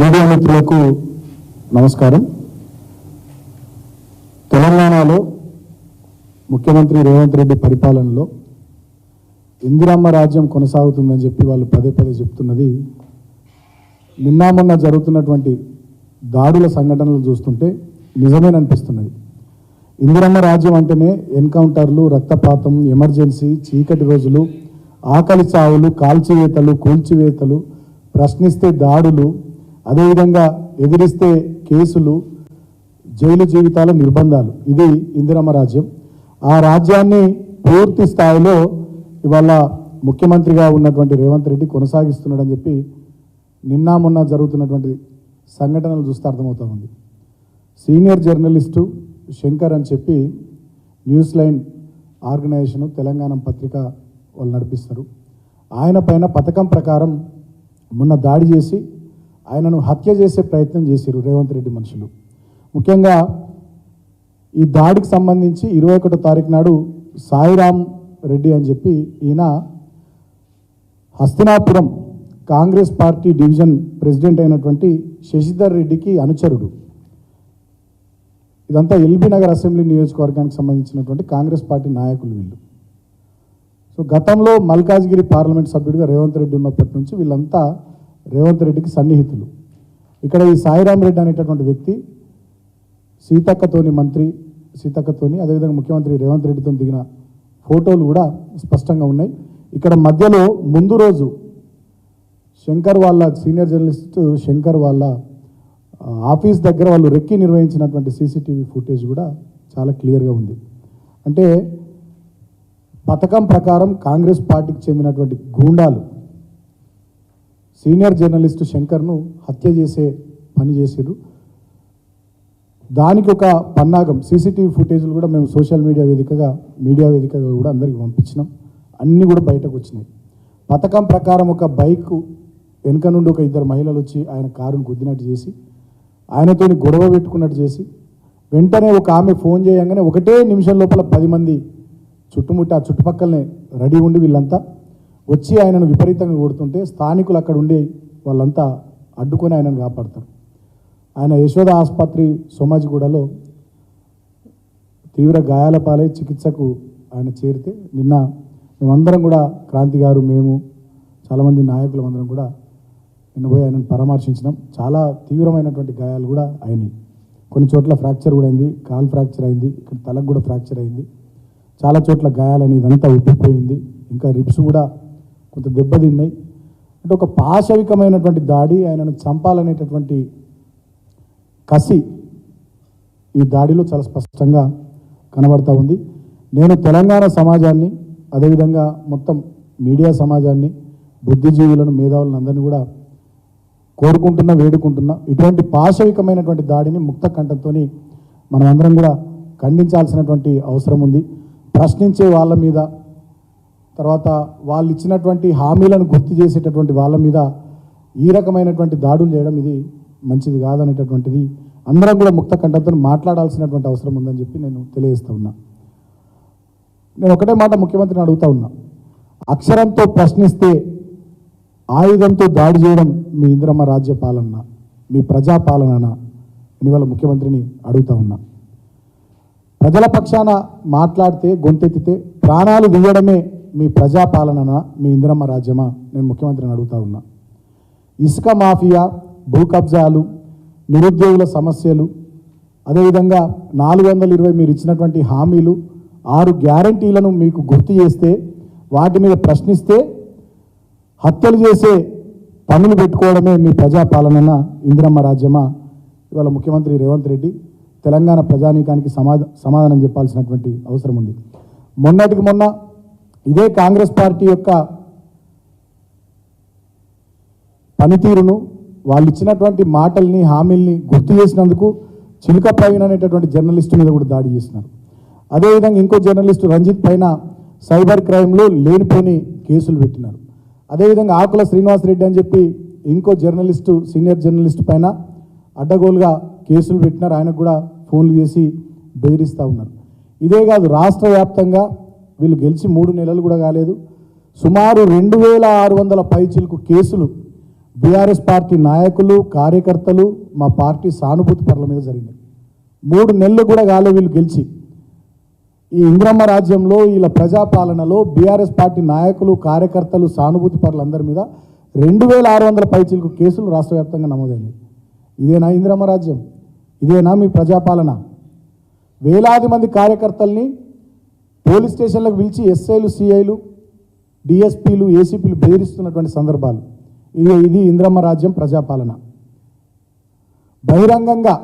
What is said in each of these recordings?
Media మిత్రులకు నమస్కారం. తెలంగాణలో ముఖ్యమంత్రి రేవంత్ రెడ్డి పరిపాలనలో ఇందిరమ్మ రాజ్యం కొనసాగుతుందని చెప్పి వాళ్ళు పదే పదే చెప్తున్నది. నిన్న మొన్న జరుగుతున్నటువంటి దాడుల సంఘటనలు చూస్తుంటే నిజమేననిపిస్తున్నది ఇందిరమ్మ రాజ్యం అంటేనే ఎన్కౌంటర్లు రక్తపాతం ఎమర్జెన్సీ చీకటి రోజులు ఆకలి చావులు కాల్చివేతలు కూల్చివేతలు ప్రశ్నిస్తే దాడులు అదేవిధంగా ఎదిరిస్తే కేసులు జైలు జీవితాల నిర్బంధాలు. ఇది ఇందిరమ్మ రాజ్యం. ఆ రాజ్యాన్ని పూర్తి స్థాయిలో ఇవాళ ముఖ్యమంత్రిగా ఉన్నటువంటి రేవంత్ రెడ్డి కొనసాగిస్తున్నాడని చెప్పి నిన్న మొన్న జరుగుతున్నటువంటి సంఘటనలు చూస్తే అర్థమవుతా ఉంది. సీనియర్ జర్నలిస్టు శంకర్ అని చెప్పి న్యూస్ లైన్ ఆర్గనైజేషన్ తెలంగాణ పత్రిక వాళ్ళు నడిపిస్తారు. ఆయన పైన పథకం ప్రకారం మొన్న దాడి చేసి ఆయనను హత్య చేసే ప్రయత్నం చేశారు రేవంత్ రెడ్డి మనుషులు. ముఖ్యంగా ఈ దాడికి సంబంధించి ఇరవై ఒకటో తారీఖు నాడు సాయిరామ్ రెడ్డి అని చెప్పి ఈయన Hastinapuram Congress party division president అయినటువంటి శశిధర్ రెడ్డికి అనుచరుడు. ఇదంతా ఎల్బీ నగర్ అసెంబ్లీ నియోజకవర్గానికి సంబంధించినటువంటి కాంగ్రెస్ పార్టీ నాయకులు వీళ్ళు. సో గతంలో మల్కాజ్గిరి పార్లమెంట్ సభ్యుడిగా రేవంత్ రెడ్డి ఉన్నప్పటి నుంచి వీళ్ళంతా రేవంత్ రెడ్డికి సన్నిహితులు. ఇక్కడ ఈ సాయిరాం రెడ్డి అనేటటువంటి వ్యక్తి సీతక్కతోని మంత్రి సీతక్కతోని అదేవిధంగా ముఖ్యమంత్రి రేవంత్ రెడ్డితో దిగిన ఫోటోలు కూడా స్పష్టంగా ఉన్నాయి. ఇక్కడ మధ్యలో ముందు రోజు శంకర్ వాళ్ళ సీనియర్ జర్నలిస్ట్ శంకర్ వాళ్ళ ఆఫీస్ దగ్గర వాళ్ళు రెక్కి నిర్వహించినటువంటి సీసీటీవీ ఫుటేజ్ కూడా చాలా క్లియర్గా ఉంది. అంటే పథకం ప్రకారం కాంగ్రెస్ పార్టీకి చెందినటువంటి గూండాలు సీనియర్ జర్నలిస్టు శంకర్ను హత్య చేసే పని చేసారు దానికి ఒక పన్నాగం సీసీటీవీ ఫుటేజ్లు కూడా మేము సోషల్ మీడియా వేదికగా మీడియా వేదికగా కూడా అందరికి పంపించినాం. అన్నీ కూడా బయటకు వచ్చినాయి. పథకం ప్రకారం ఒక బైక్ వెనుక నుండి ఒక ఇద్దరు మహిళలు వచ్చి ఆయన కారును గుద్దినట్టు చేసి ఆయనతోని గొడవ పెట్టుకున్నట్టు చేసి వెంటనే ఒక ఆమె ఫోన్ చేయగానే ఒకటే నిమిషం లోపల పది మంది చుట్టుముట్టి ఆ చుట్టుపక్కలనే రెడీ ఉండి వీళ్ళంతా వచ్చి ఆయనను విపరీతంగా కొడుతుంటే స్థానికులు అక్కడ ఉండి వాళ్ళంతా అడ్డుకొని ఆయనను కాపాడతారు. ఆయన యశోద ఆసుపత్రి సోమాజిగూడలో తీవ్ర గాయాల పాలై చికిత్సకు ఆయన చేరితే నిన్న మేమందరం కూడా క్రాంతి గారు మేము చాలామంది నాయకులు అందరం కూడా నిన్న పోయి ఆయనను పరామర్శించినాం. చాలా తీవ్రమైనటువంటి గాయాలు కూడా అయినాయి. కొన్ని చోట్ల ఫ్రాక్చర్ కూడా అయింది. కాల్ ఫ్రాక్చర్ అయింది. ఇక్కడ తలకు కూడా ఫ్రాక్చర్ అయింది. చాలా చోట్ల గాయాలని ఇదంతా ఉబ్బిపోయింది. ఇంకా రిప్స్ కూడా కొంత దెబ్బతిన్నాయి. అంటే ఒక పాశవికమైనటువంటి దాడి ఆయనను చంపాలనేటటువంటి కసి ఈ దాడిలో చాలా స్పష్టంగా కనబడతా ఉంది. నేను తెలంగాణ సమాజాన్ని అదేవిధంగా మొత్తం మీడియా సమాజాన్ని బుద్ధిజీవులను మేధావులను అందరినీ కూడా కోరుకుంటున్నా వేడుకుంటున్నా ఇటువంటి పాశవికమైనటువంటి దాడిని ముక్త కంఠంతో మనం అందరం కూడా ఖండించాల్సినటువంటి అవసరం ఉంది. ప్రశ్నించే వాళ్ళ మీద తర్వాత వాళ్ళు ఇచ్చినటువంటి హామీలను గుర్తు చేసేటటువంటి వాళ్ళ మీద ఈ రకమైనటువంటి దాడులు చేయడం ఇది మంచిది కాదనేటటువంటిది అందరం కూడా ముక్త కంఠంతో మాట్లాడాల్సినటువంటి అవసరం ఉందని చెప్పి నేను తెలియజేస్తూ ఉన్నా. నేను ఒకటే మాట ముఖ్యమంత్రిని అడుగుతా ఉన్నా. అక్షరంతో ప్రశ్నిస్తే ఆయుధంతో దాడి చేయడం మీ ఇంద్రమ్మ రాజ్య పాలన మీ ప్రజాపాలన పాలననా ముఖ్యమంత్రిని అడుగుతా ఉన్నా. ప్రజల పక్షాన మాట్లాడితే గొంతెత్తితే ప్రాణాలు తీయడమే మీ ప్రజాపాలననా? మీ ఇంద్రమ్మ రాజ్యమా? నేను ముఖ్యమంత్రిని అడుగుతా ఉన్నా. ఇసుక మాఫియా భూ కబ్జాలు నిరుద్యోగుల సమస్యలు అదేవిధంగా నాలుగు వందల ఇరవై మీరు ఇచ్చినటువంటి హామీలు ఆరు గ్యారంటీలను మీకు గుర్తు చేస్తే వాటి మీద ప్రశ్నిస్తే హత్యలు చేసే పనులు పెట్టుకోవడమే మీ ప్రజాపాలన ఇందిరమ్మ రాజ్యమా? ఇవాళ ముఖ్యమంత్రి రేవంత్ రెడ్డి తెలంగాణ ప్రజానీకానికి సమాధ సమాధానం చెప్పాల్సినటువంటి అవసరం ఉంది. మొన్నటికి మొన్న ఇదే కాంగ్రెస్ పార్టీ యొక్క పనితీరును వాళ్ళు ఇచ్చినటువంటి మాటల్ని హామీల్ని గుర్తు చేసినందుకు చిలుక ప్రవీణ్ అనేటటువంటి జర్నలిస్టు మీద కూడా దాడి చేసినారు. అదేవిధంగా ఇంకో జర్నలిస్టు రంజిత్ పైన సైబర్ క్రైమ్లో లేనిపోని కేసులు పెట్టినారు. అదేవిధంగా ఆకుల శ్రీనివాస్ రెడ్డి అని చెప్పి ఇంకో జర్నలిస్టు సీనియర్ జర్నలిస్ట్ పైన అడ్డగోలుగా కేసులు పెట్టినారు. ఆయనకు కూడా ఫోన్లు చేసి బెదిరిస్తూ ఉన్నారు. ఇదే కాదు రాష్ట్ర వ్యాప్తంగా వీళ్ళు గెలిచి మూడు నెలలు కూడా కాలేదు. సుమారు రెండు వేల ఆరు వందల పైచిలకు కేసులు. బీఆర్ఎస్ పార్టీ నాయకులు కార్యకర్తలు మా పార్టీ సానుభూతి పనుల మీద జరిగినాయి. మూడు నెలలు కూడా కాలే వీళ్ళు గెలిచి. ఈ ఇంద్రమ్మ రాజ్యంలో వీళ్ళ ప్రజాపాలనలో బీఆర్ఎస్ పార్టీ నాయకులు కార్యకర్తలు సానుభూతి పరులందరి మీద రెండు వేల ఆరు వందల పైచిలకు కేసులు రాష్ట్ర వ్యాప్తంగా నమోదైనాయి. ఇదేనా ఇంద్రమ్మ రాజ్యం? ఇదేనా మీ ప్రజాపాలన? వేలాది మంది కార్యకర్తల్ని పోలీస్ స్టేషన్లకు పిలిచి ఎస్ఐలు సిఐలు డిఎస్పీలు ఏసీపీలు బెదిరిస్తున్నటువంటి సందర్భాలు. ఇది ఇది ఇంద్రమ్మ రాజ్యం ప్రజాపాలన. బహిరంగంగా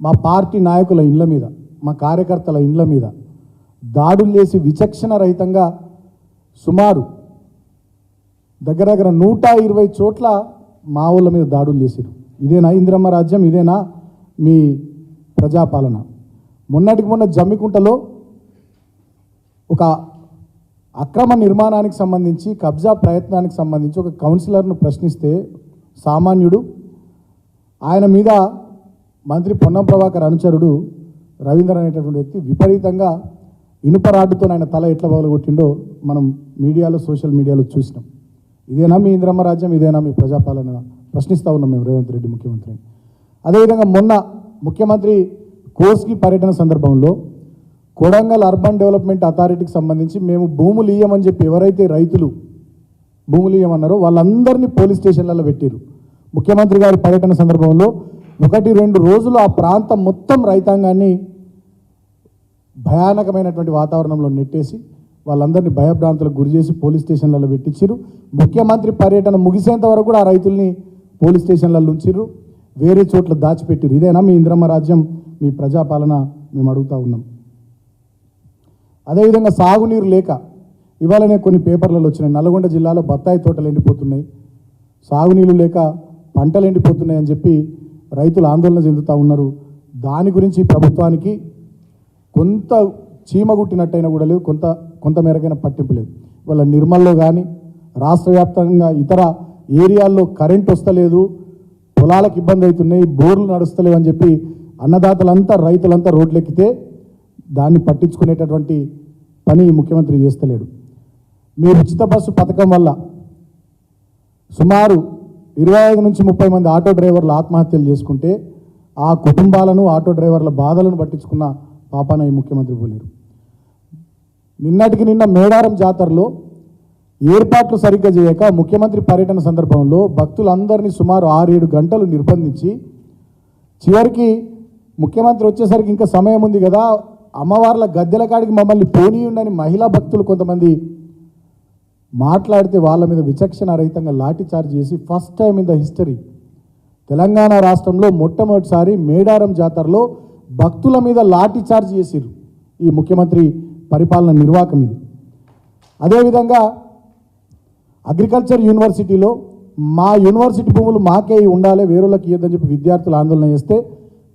మా పార్టీ నాయకుల ఇండ్ల మీద మా కార్యకర్తల ఇండ్ల మీద దాడులు చేసి విచక్షణ రహితంగా సుమారు దగ్గర దగ్గర నూట ఇరవై చోట్ల మా ఊళ్ళ మీద దాడులు చేశారు ఇదేనా ఇంద్రమ్మ రాజ్యం? ఇదేనా మీ ప్రజాపాలన? మొన్నటికి మొన్న జమ్మికుంటలో ఒక అక్రమ నిర్మాణానికి సంబంధించి కబ్జా ప్రయత్నానికి సంబంధించి ఒక కౌన్సిలర్ను ప్రశ్నిస్తే సామాన్యుడు ఆయన మీద మంత్రి పొన్నం ప్రభాకర్ అనుచరుడు రవీంద్ర అనేటటువంటి వ్యక్తి విపరీతంగా ఇనుప రాడ్డుతో ఆయన తల ఎట్లా పగలగొట్టిండో మనం మీడియాలో సోషల్ మీడియాలో చూసినాం. ఇదేనా మీ ఇంద్రమ్మ రాజ్యం? ఇదేనా మీ ప్రజాపాలన? ప్రశ్నిస్తూ ఉన్నాం మేము రేవంత్ రెడ్డి ముఖ్యమంత్రిని. అదేవిధంగా మొన్న ముఖ్యమంత్రి కోస్కి పర్యటన సందర్భంలో కొడంగల్ అర్బన్ డెవలప్మెంట్ అథారిటీకి సంబంధించి మేము భూములు ఇయ్యమని చెప్పి ఎవరైతే రైతులు భూములు ఇయ్యమన్నారో వాళ్ళందరినీ పోలీస్ స్టేషన్లలో పెట్టారు ముఖ్యమంత్రి గారి పర్యటన సందర్భంలో ఒకటి రెండు రోజులు ఆ ప్రాంతం మొత్తం రైతాంగాన్ని భయానకమైనటువంటి వాతావరణంలో నెట్టేసి వాళ్ళందరినీ భయభ్రాంతులకు గురి చేసి పోలీస్ స్టేషన్లలో పెట్టించారు ముఖ్యమంత్రి పర్యటన ముగిసేంత వరకు కూడా ఆ రైతుల్ని పోలీస్ స్టేషన్లలో ఉంచిర్రు. వేరే చోట్ల దాచిపెట్టిరు ఇదేనా మీ ఇంద్రమ్మ రాజ్యం? మీ ప్రజాపాలన మేము అడుగుతా ఉన్నాం. అదేవిధంగా సాగునీరు లేక ఇవాళనే కొన్ని పేపర్లలో వచ్చినాయి. నల్గొండ జిల్లాలో బత్తాయి తోటలు ఎండిపోతున్నాయి. సాగునీళ్ళు లేక పంటలు ఎండిపోతున్నాయి అని చెప్పి రైతులు ఆందోళన చెందుతూ ఉన్నారు. దాని గురించి ప్రభుత్వానికి కొంత చీమ గుట్టినట్టయినా కూడా లేదు కొంత కొంతమేరకైనా పట్టింపు లేదు. వాళ్ళ నిర్మల్లో కానీ రాష్ట్ర వ్యాప్తంగా ఇతర ఏరియాల్లో కరెంట్ వస్తలేదు పొలాలకు ఇబ్బంది అవుతున్నాయి బోర్లు నడుస్తలేవు అని చెప్పి అన్నదాతలంతా రైతులంతా రోడ్లెక్కితే దాన్ని పట్టించుకునేటటువంటి పని ముఖ్యమంత్రి చేస్తలేడు. మీ ఉచిత బస్సు పథకం వల్ల సుమారు ఇరవై ఐదు నుంచి ముప్పై మంది ఆటో డ్రైవర్లు ఆత్మహత్యలు చేసుకుంటే ఆ కుటుంబాలను ఆటో డ్రైవర్ల బాధలను పట్టించుకున్న పాపాన ఈ ముఖ్యమంత్రి పోలేరు. నిన్నటికి నిన్న మేడారం జాతరలో ఏర్పాట్లు సరిగ్గా చేయక ముఖ్యమంత్రి పర్యటన సందర్భంలో భక్తులందరినీ సుమారు ఆరేడు గంటలు నిర్బంధించి చివరికి ముఖ్యమంత్రి వచ్చేసరికి ఇంకా సమయం ఉంది కదా అమ్మవార్ల గద్దెల కాడికి మమ్మల్ని పోనీయుండని మహిళా భక్తులు కొంతమంది మాట్లాడితే వాళ్ళ మీద విచక్షణ రహితంగా లాఠీ చార్జ్ చేసి first time in the history Telangana రాష్ట్రంలో మొట్టమొదటిసారి మేడారం జాతరలో భక్తుల మీద లాఠీ చార్జ్ చేసిరు ఈ ముఖ్యమంత్రి పరిపాలన నిర్వాహకం ఇది అదేవిధంగా అగ్రికల్చర్ యూనివర్సిటీలో మా యూనివర్సిటీ భూములు మాకే ఉండాలి వేరులకు ఇవ్వదని చెప్పి విద్యార్థులు ఆందోళన చేస్తే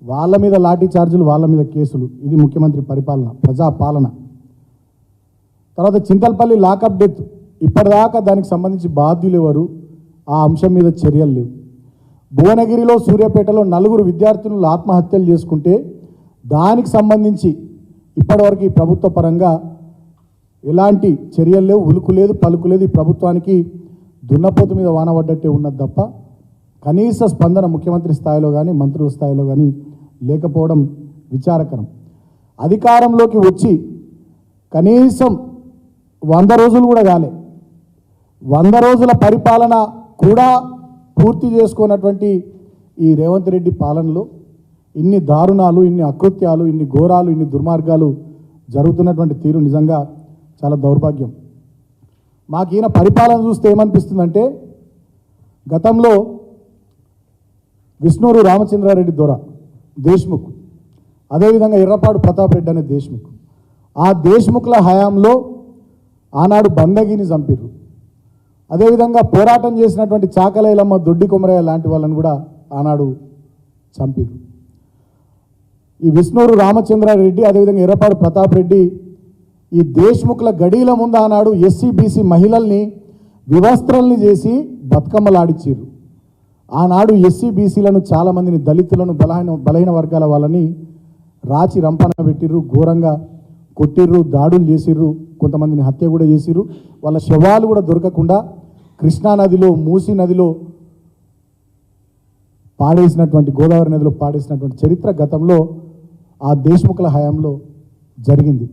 వాళ్ళ మీద లాఠీ చార్జీలు వాళ్ళ మీద కేసులు. ఇది ముఖ్యమంత్రి పరిపాలన ప్రజాపాలన. తర్వాత చింతల్పల్లి లాకప్ డెత్. ఇప్పటిదాకా దానికి సంబంధించి బాధ్యులు ఎవరు? ఆ అంశం మీద చర్యలు లేవు. భువనగిరిలో సూర్యాపేటలో నలుగురు విద్యార్థులను ఆత్మహత్యలు చేసుకుంటే దానికి సంబంధించి ఇప్పటివరకు ఈ ప్రభుత్వ పరంగా ఎలాంటి చర్యలు లేవు. ఉలుకు లేదు పలుకు లేదు. ఈ ప్రభుత్వానికి దున్నపోతు మీద వాన పడ్డట్టే ఉన్నది తప్ప కనీస స్పందన ముఖ్యమంత్రి స్థాయిలో కానీ మంత్రుల స్థాయిలో కానీ లేకపోవడం విచారకరం. అధికారంలోకి వచ్చి కనీసం వంద రోజులు కూడా కాలే. వంద రోజుల పరిపాలన కూడా పూర్తి చేసుకున్నటువంటి ఈ రేవంత్ రెడ్డి పాలనలో ఇన్ని దారుణాలు ఇన్ని అకృత్యాలు ఇన్ని ఘోరాలు ఇన్ని దుర్మార్గాలు జరుగుతున్నటువంటి తీరు నిజంగా చాలా దౌర్భాగ్యం. మాకు ఈయన పరిపాలన చూస్తే ఏమనిపిస్తుందంటే గతంలో విష్ణూరు రామచంద్రారెడ్డి దొర దేశ్ముఖ్. అదేవిధంగా ఎర్రపాడు ప్రతాప్ రెడ్డి అనే దేశ్ముఖ్. ఆ దేశ్ముఖ్ల హయాంలో ఆనాడు బందగిని చంపిర్రు. అదేవిధంగా పోరాటం చేసినటువంటి చాకలైలమ్మ దొడ్డి కొమరయ్య లాంటి వాళ్ళని కూడా ఆనాడు చంపిర్రు. ఈ విష్ణూరు రామచంద్రారెడ్డి అదేవిధంగా ఎర్రపాడు ప్రతాప్ రెడ్డి ఈ దేశ్ముఖుల గడీల ముందు ఆనాడు ఎస్సీ బీసీ మహిళల్ని వివస్త్రల్ని చేసి బతుకమ్మలాడిచ్చిర్రు. ఆనాడు ఎస్సీ బీసీలను చాలామందిని దళితులను బలహీన బలహీన వర్గాల వాళ్ళని రాచి రంపన పెట్టిర్రు ఘోరంగా కొట్టిర్రు దాడులు చేసిర్రు కొంతమందిని హత్య కూడా చేసిర్రు. వాళ్ళ శవాలు కూడా దొరకకుండా కృష్ణా నదిలో మూసీ నదిలో పాడేసినటువంటి గోదావరి నదిలో పాడేసినటువంటి చరిత్ర గతంలో ఆ దేశ్ముఖుల హయాంలో జరిగింది.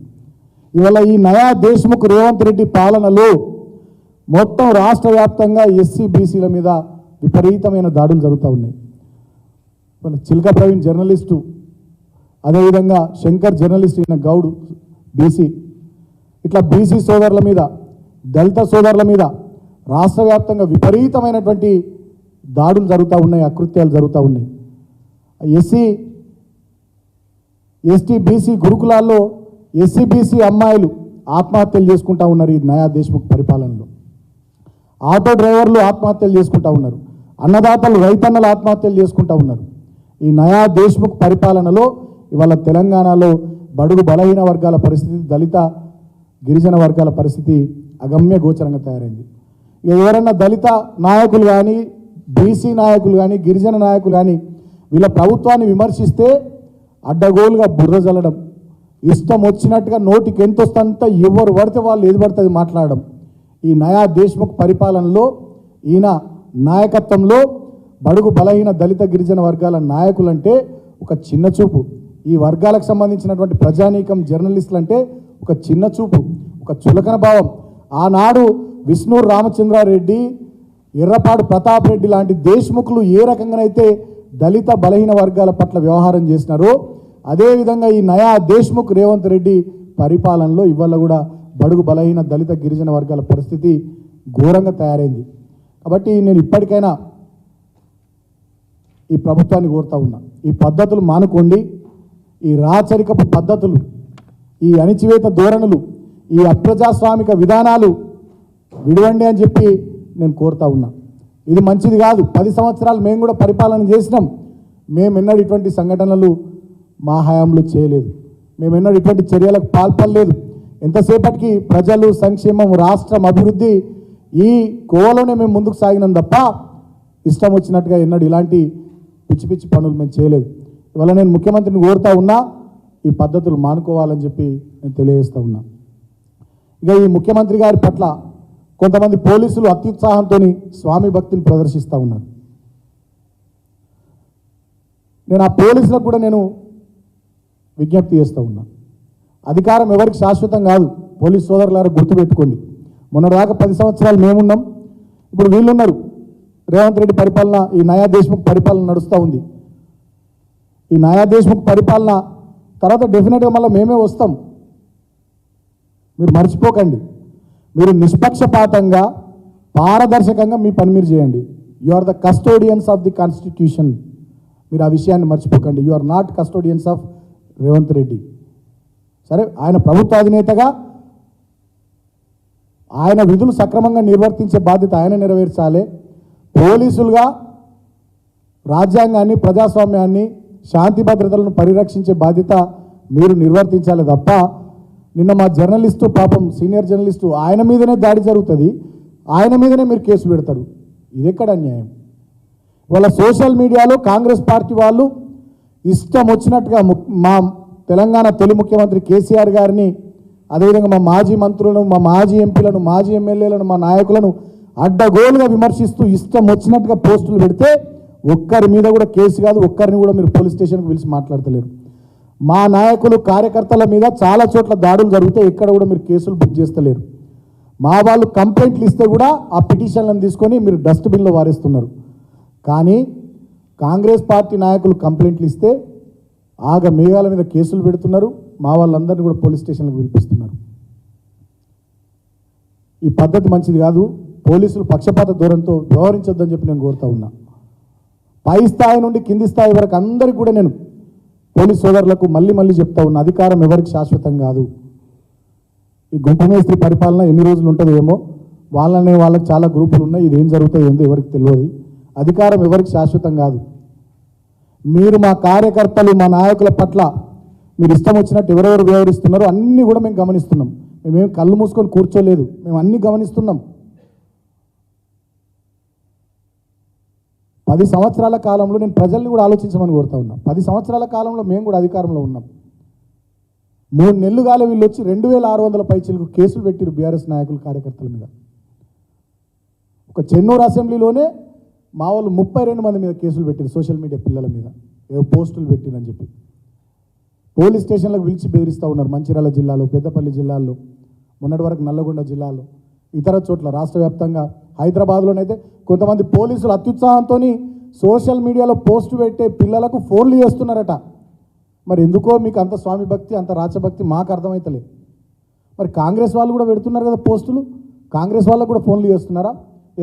ఇవాళ ఈ నయా దేశ్ముఖ్ రేవంత్ రెడ్డి పాలనలో మొత్తం రాష్ట్ర వ్యాప్తంగా ఎస్సీ బీసీల మీద విపరీతమైన దాడులు జరుగుతూ ఉన్నాయి. మన చిల్క ప్రవీణ్ జర్నలిస్టు అదేవిధంగా శంకర్ జర్నలిస్ట్ అయిన గౌడు బీసీ ఇట్లా బీసీ సోదరుల మీద దళిత సోదరుల మీద రాష్ట్ర వ్యాప్తంగా విపరీతమైనటువంటి దాడులు జరుగుతూ ఉన్నాయి అకృత్యాలు జరుగుతూ ఉన్నాయి. ఎస్సీ ఎస్టీ బీసీ గురుకులాల్లో ఎస్సీ బీసీ అమ్మాయిలు ఆత్మహత్యలు చేసుకుంటా ఉన్నారు ఈ నయా దేశ్ముఖ్ పరిపాలనలో. ఆటో డ్రైవర్లు ఆత్మహత్యలు చేసుకుంటా ఉన్నారు. అన్నదాతలు రైతన్నలు ఆత్మహత్యలు చేసుకుంటూ ఉన్నారు. ఈ నయా దేశ్ముఖ్ పరిపాలనలో ఇవాళ తెలంగాణలో బడుగు బలహీన వర్గాల పరిస్థితి దళిత గిరిజన వర్గాల పరిస్థితి అగమ్య గోచరంగా తయారైంది. ఇక ఎవరన్నా దళిత నాయకులు కానీ బీసీ నాయకులు కానీ గిరిజన నాయకులు కానీ వీళ్ళ ప్రభుత్వాన్ని విమర్శిస్తే అడ్డగోలుగా బుర్ర జల్లడం ఇష్టం వచ్చినట్టుగా నోటికి ఎంత వస్తుందంతా ఎవరు పడితే వాళ్ళు ఏది పడితే అది మాట్లాడడం. ఈ నయా దేశ్ముఖ్ పరిపాలనలో ఈయన నాయకత్వంలో బడుగు బలహీన దళిత గిరిజన వర్గాల నాయకులంటే ఒక చిన్న చూపు. ఈ వర్గాలకు సంబంధించినటువంటి ప్రజానీకం జర్నలిస్టులు అంటే ఒక చిన్న చూపు ఒక చులకన భావం. ఆనాడు విష్ణు రామచంద్రారెడ్డి ఎర్రపాడు ప్రతాప్ రెడ్డి లాంటి దేశ్ముఖులు ఏ రకంగానైతే దళిత బలహీన వర్గాల పట్ల వ్యవహారం చేసినారో అదేవిధంగా ఈ నయా దేశ్ముఖ్ రేవంత్ రెడ్డి పరిపాలనలో ఇవాళ కూడా బడుగు బలహీన దళిత గిరిజన వర్గాల పరిస్థితి ఘోరంగా తయారైంది. కాబట్టి నేను ఇప్పటికైనా ఈ ప్రభుత్వాన్ని కోరుతా ఉన్నా. ఈ పద్ధతులు మానుకోండి. ఈ రాచరికపు పద్ధతులు ఈ అణిచివేత ధోరణులు ఈ అప్రజాస్వామిక విధానాలు విడవండి అని చెప్పి నేను కోరుతా ఉన్నా. ఇది మంచిది కాదు. పది సంవత్సరాలు మేము కూడా పరిపాలన చేసినాం. మేము ఎన్నడూ ఇటువంటి సంఘటనలు మా హయాంలో చేయలేదు. మేము ఎన్నడూ ఇటువంటి చర్యలకు పాల్పడలేదు. ఎంతసేపటికి ప్రజలు సంక్షేమం రాష్ట్రం అభివృద్ధి ఈ కోవలోనే మేము ముందుకు సాగినాం తప్ప ఇష్టం వచ్చినట్టుగా ఎన్నడూ ఇలాంటి పిచ్చి పిచ్చి పనులు మేము చేయలేదు. ఇవాళ నేను ముఖ్యమంత్రిని కోరుతా ఉన్నా ఈ పద్ధతులు మానుకోవాలని చెప్పి నేను తెలియజేస్తూ ఉన్నా. ఇక ఈ ముఖ్యమంత్రి గారి పట్ల కొంతమంది పోలీసులు అత్యుత్సాహంతో స్వామి భక్తిని ప్రదర్శిస్తూ ఉన్నారు. నేను ఆ పోలీసులకు కూడా నేను విజ్ఞప్తి చేస్తూ ఉన్నా. అధికారం ఎవరికి శాశ్వతం కాదు పోలీస్ సోదరులారా గుర్తుపెట్టుకోండి. మొన్న దాకా పది సంవత్సరాలు మేమున్నాం. ఇప్పుడు వీళ్ళున్నారు. రేవంత్ రెడ్డి పరిపాలన ఈ నయా దేశ్ముఖ్ పరిపాలన నడుస్తూ ఉంది. ఈ నయా దేశ్ముఖ్ పరిపాలన తర్వాత డెఫినెట్గా మళ్ళీ మేమే వస్తాం. మీరు మర్చిపోకండి. మీరు నిష్పక్షపాతంగా పారదర్శకంగా మీ పని మీరు చేయండి. You are the custodians of the constitution మీరు ఆ విషయాన్ని మర్చిపోకండి. You are not custodians of Revanth Reddy. సరే ఆయన ప్రభుత్వ అధినేతగా ఆయన విధులు సక్రమంగా నిర్వర్తించే బాధ్యత ఆయన నెరవేర్చాలి. పోలీసులుగా రాజ్యాంగాన్ని ప్రజాస్వామ్యాన్ని శాంతి భద్రతలను పరిరక్షించే బాధ్యత మీరు నిర్వర్తించాలి తప్ప నిన్న మా జర్నలిస్టు పాపం సీనియర్ జర్నలిస్టు ఆయన మీదనే దాడి జరుగుతుంది. ఆయన మీదనే మీరు కేసు పెడతారు. ఇది ఎక్కడ అన్యాయం? వాళ్ళ సోషల్ మీడియాలో కాంగ్రెస్ పార్టీ వాళ్ళు ఇష్టం వచ్చినట్టుగా మా తెలంగాణ తొలి ముఖ్యమంత్రి కేసీఆర్ గారిని అదేవిధంగా మా మాజీ మంత్రులను మా మాజీ ఎంపీలను మాజీ ఎమ్మెల్యేలను మా నాయకులను అడ్డగోలుగా విమర్శిస్తూ ఇష్టం వచ్చినట్టుగా పోస్టులు పెడితే ఒక్కరి మీద కూడా కేసు కాదు ఒక్కరిని కూడా మీరు పోలీస్ స్టేషన్కి పిలిచి మాట్లాడతలేరు. మా నాయకులు కార్యకర్తల మీద చాలా చోట్ల దాడులు జరిగితే ఎక్కడ కూడా మీరు కేసులు బుక్ చేస్తలేరు. మా వాళ్ళు కంప్లైంట్లు ఇస్తే కూడా ఆ పిటిషన్లను తీసుకొని మీరు డస్ట్బిన్లో వారేస్తున్నారు. కానీ కాంగ్రెస్ పార్టీ నాయకులు కంప్లైంట్లు ఇస్తే ఆగ మేఘాల మీద కేసులు పెడుతున్నారు. మా వాళ్ళందరినీ కూడా పోలీస్ స్టేషన్లకు పిలిపిస్తున్నారు. ఈ పద్ధతి మంచిది కాదు. పోలీసులు పక్షపాత ధోరణితో వ్యవహరించొద్దని చెప్పి నేను కోరుతా ఉన్నా. పై స్థాయి నుండి కింది స్థాయి వరకు అందరికీ కూడా నేను పోలీస్ సోదరులకు మళ్ళీ మళ్ళీ చెప్తా ఉన్నా అధికారం ఎవరికి శాశ్వతం కాదు. ఈ గుంపు మేస్త్రి పరిపాలన ఎన్ని రోజులు ఉంటుందో ఏమో వాళ్ళనే వాళ్ళకి చాలా గ్రూపులు ఉన్నాయి ఇది ఏం జరుగుతుందో ఏందో ఎవరికి తెలియదు. అధికారం ఎవరికి శాశ్వతం కాదు. మీరు మా కార్యకర్తలు మా నాయకుల పట్ల మీరు ఇష్టం వచ్చినట్టు ఎవరెవరు వ్యవహరిస్తున్నారో అన్నీ కూడా మేము గమనిస్తున్నాం. మేమేం కళ్ళు మూసుకొని కూర్చోలేదు. మేము అన్నీ గమనిస్తున్నాం. పది సంవత్సరాల కాలంలో నేను ప్రజల్ని కూడా ఆలోచించమని కోరుతా ఉన్నా. పది సంవత్సరాల కాలంలో మేము కూడా అధికారంలో ఉన్నాం. మూడు నెలలు కాలే వీళ్ళు వచ్చి రెండు వేల ఆరు వందల పైచీలకు కేసులు పెట్టిరు బీఆర్ఎస్ నాయకులు కార్యకర్తల మీద. ఒక చెన్నూరు అసెంబ్లీలోనే మా వాళ్ళు ముప్పై రెండు మంది మీద కేసులు పెట్టారు సోషల్ మీడియా పిల్లల మీద. ఏవో పోస్టులు పెట్టిరని చెప్పి. పోలీస్ స్టేషన్లకు పిలిచి బెదిరిస్తూ ఉన్నారు. మంచిర్యాల జిల్లాలో పెద్దపల్లి జిల్లాలో మొన్నటి వరకు నల్లగొండ జిల్లాలో ఇతర చోట్ల రాష్ట్ర వ్యాప్తంగా హైదరాబాద్లోనైతే కొంతమంది పోలీసులు అత్యుత్సాహంతో సోషల్ మీడియాలో పోస్ట్ పెట్టే పిల్లలకు ఫోన్లు చేస్తున్నారట. మరి ఎందుకో మీకు అంత స్వామి భక్తి అంత రాచభక్తి మాకు అర్థమవుతలే మరి కాంగ్రెస్ వాళ్ళు కూడా పెడుతున్నారు కదా పోస్టులు. కాంగ్రెస్ వాళ్ళకు కూడా ఫోన్లు చేస్తున్నారా?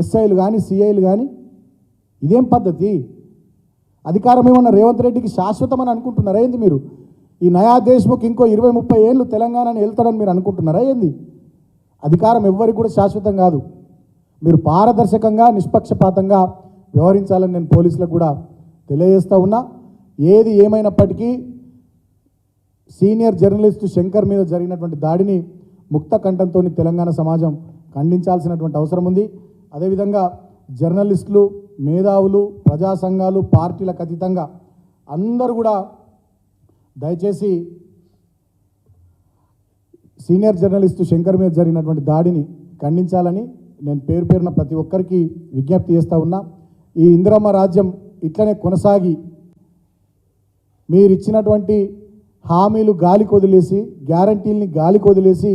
ఎస్ఐలు కానీ సిఐలు కానీ? ఇదేం పద్ధతి? అధికారం ఏమన్నా రేవంత్ రెడ్డికి శాశ్వతం అని అనుకుంటున్నారా ఏంది మీరు? ఈ నయా దేశ్ముఖ్ ఇంకో ఇరవై ముప్పై ఏళ్ళు తెలంగాణని వెళ్తాడని మీరు అనుకుంటున్నారా ఏంది? అధికారం ఎవ్వరికి కూడా శాశ్వతం కాదు. మీరు పారదర్శకంగా నిష్పక్షపాతంగా వ్యవహరించాలని నేను పోలీసులకు కూడా తెలియజేస్తూ ఉన్నా. ఏది ఏమైనప్పటికీ సీనియర్ జర్నలిస్టు శంకర్ మీద జరిగినటువంటి దాడిని ముక్త కంఠంతో తెలంగాణ సమాజం ఖండించాల్సినటువంటి అవసరం ఉంది. అదేవిధంగా జర్నలిస్టులు మేధావులు ప్రజా సంఘాలు పార్టీలకు అతీతంగా అందరూ కూడా దయచేసి సీనియర్ జర్నలిస్టు శంకర్ మీద జరిగినటువంటి దాడిని ఖండించాలని నేను పేరు పేరున ప్రతి ఒక్కరికి విజ్ఞప్తి చేస్తూ ఉన్నా. ఈ ఇందిరమ్మ రాజ్యం ఇట్లనే కొనసాగి మీరు ఇచ్చినటువంటి హామీలు గాలికి వదిలేసి గ్యారంటీల్ని గాలికి వదిలేసి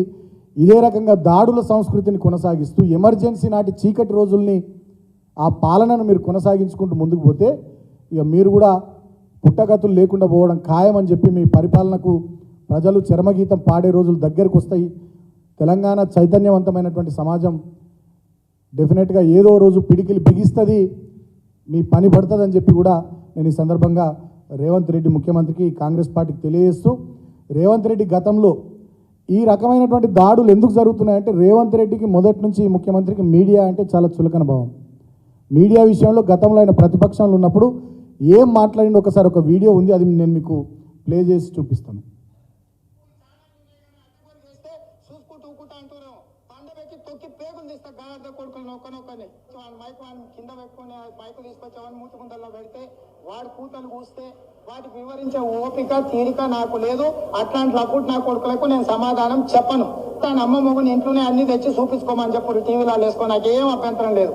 ఇదే రకంగా దాడుల సంస్కృతిని కొనసాగిస్తూ ఎమర్జెన్సీ నాటి చీకటి రోజుల్ని ఆ పాలనను మీరు కొనసాగించుకుంటూ ముందుకు పోతే ఇక మీరు కూడా పుట్టగతులు లేకుండా పోవడం ఖాయమని చెప్పి మీ పరిపాలనకు ప్రజలు చరమగీతం పాడే రోజులు దగ్గరకు వస్తాయి. తెలంగాణ చైతన్యవంతమైనటువంటి సమాజం డెఫినెట్గా ఏదో రోజు పిడికిలి బిగిస్తుంది. మీ పని పడుతుందని చెప్పి కూడా నేను ఈ సందర్భంగా రేవంత్ రెడ్డి ముఖ్యమంత్రికి కాంగ్రెస్ పార్టీకి తెలియజేస్తూ రేవంత్ రెడ్డి గతంలో ఈ రకమైనటువంటి దాడులు ఎందుకు జరుగుతున్నాయంటే రేవంత్ రెడ్డికి మొదటి నుంచి ముఖ్యమంత్రికి మీడియా అంటే చాలా చులకన భావం. మీడియా విషయంలో గతంలో ఆయన ప్రతిపక్షంలో ఉన్నప్పుడు ఏం మాట్లాడింది? ఒకసారి ఒక వీడియో ఉంది అది నేను మీకు ప్లే చేసి చూపిస్తాను. చేస్తే చూసుకుంటూ ఊకుంటా తొక్కి పేగులు తీస్తా గాడిద కొడుకులు నొక్కనొక్కని వాడి మైక్ వాడిని కింద పెట్టుకుని ఆ మైక్ తీసుకొచ్చావని మూతి గుండల్లో పెడితే వాడు కూతలు కూస్తే వాటికి వివరించే ఓపిక తీరిక నాకు లేదు అట్లాంటి లప్పుడు నా కొడుకులకు నేను సమాధానం చెప్పను తన అమ్మ మొగుని ఇంట్లోనే అన్ని తెచ్చి చూపించుకోమని చెప్పు టీవీలో వేసుకో నాకు ఏం అభ్యంతరం లేదు.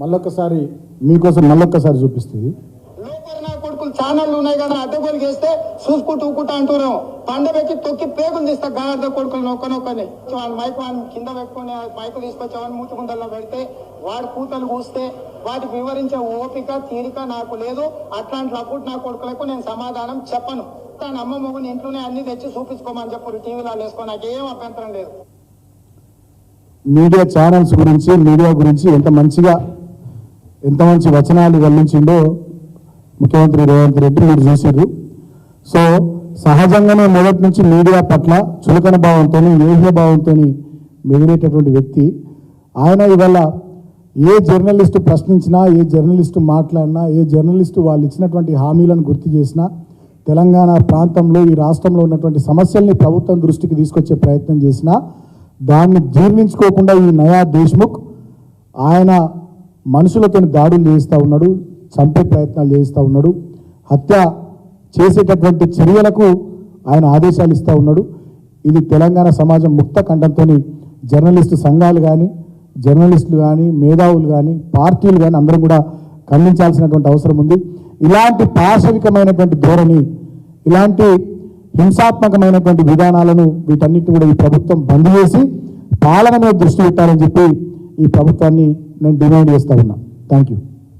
మళ్ళొక్కసారి మీకోసం మళ్ళొక్కసారి చూపిస్తుంది. కొడుకులు ఛానళ్ళు ఉన్నాయి కదా అడ్డగోలు చేస్తే చూసుకుంటూ ఊకుంటా అంటున్నాం. పండబెట్టి తొక్కి పేగులు తీస్తా గాడిద కొడుకులు నొక్కనొక్కని వాడి మైక్ వాడిని కింద పెట్టుకుని మైక్ తీసుకొచ్చావని మూతి గుండల్లో పెడితే వాడు కూతలు కూస్తే వాటికి వివరించే ఓపిక తీరిక నాకు లేదు. అట్లాంటి లప్పుడు నా కొడుకులకు నేను సమాధానం చెప్పను. తన అమ్మ మొగుని ఇంట్లోనే అన్ని తెచ్చి చూపించుకోమని చెప్పు టీవీలో వేసుకో నాకు ఏం అభ్యంతరం లేదు. మీడియా ఛానల్స్ గురించి మీడియా గురించి ఎంత మంచిగా ఎంత మంచి వచనాలు వెల్లించిండో ముఖ్యమంత్రి రేవంత్ రెడ్డి మీరు చూసారు సో సహజంగానే మొదటి నుంచి మీడియా పట్ల చులకన భావంతో ఏహ్య భావంతో మెదిలేటటువంటి వ్యక్తి. ఆయన ఇవాళ ఏ జర్నలిస్టు ప్రశ్నించినా ఏ జర్నలిస్టు మాట్లాడినా ఏ జర్నలిస్టు వాళ్ళు ఇచ్చినటువంటి హామీలను గుర్తు చేసినా తెలంగాణ ప్రాంతంలో ఈ రాష్ట్రంలో ఉన్నటువంటి సమస్యల్ని ప్రభుత్వం దృష్టికి తీసుకొచ్చే ప్రయత్నం చేసినా దాన్ని జీర్ణించుకోకుండా ఈ నయా దేశ్ముఖ్ ఆయన మనుషులతో దాడులు చేస్తూ ఉన్నాడు చంపే ప్రయత్నాలు చేస్తూ ఉన్నాడు. హత్య చేసేటటువంటి చర్యలకు ఆయన ఆదేశాలు ఇస్తూ ఉన్నాడు. ఇది తెలంగాణ సమాజం ముక్త కంఠంతో జర్నలిస్టు సంఘాలు కానీ జర్నలిస్టులు కానీ మేధావులు కానీ పార్టీలు కానీ అందరం కూడా ఖండించాల్సినటువంటి అవసరం ఉంది. ఇలాంటి పాశవికమైనటువంటి ధోరణి ఇలాంటి హింసాత్మకమైనటువంటి విధానాలను వీటన్నిటిని కూడా ఈ ప్రభుత్వం బంద్ చేసి పాలన మీద దృష్టి పెట్టాలని చెప్పి ఈ ప్రభుత్వాన్ని నేను డిమాండ్ చేస్తా ఉన్నా. Thank you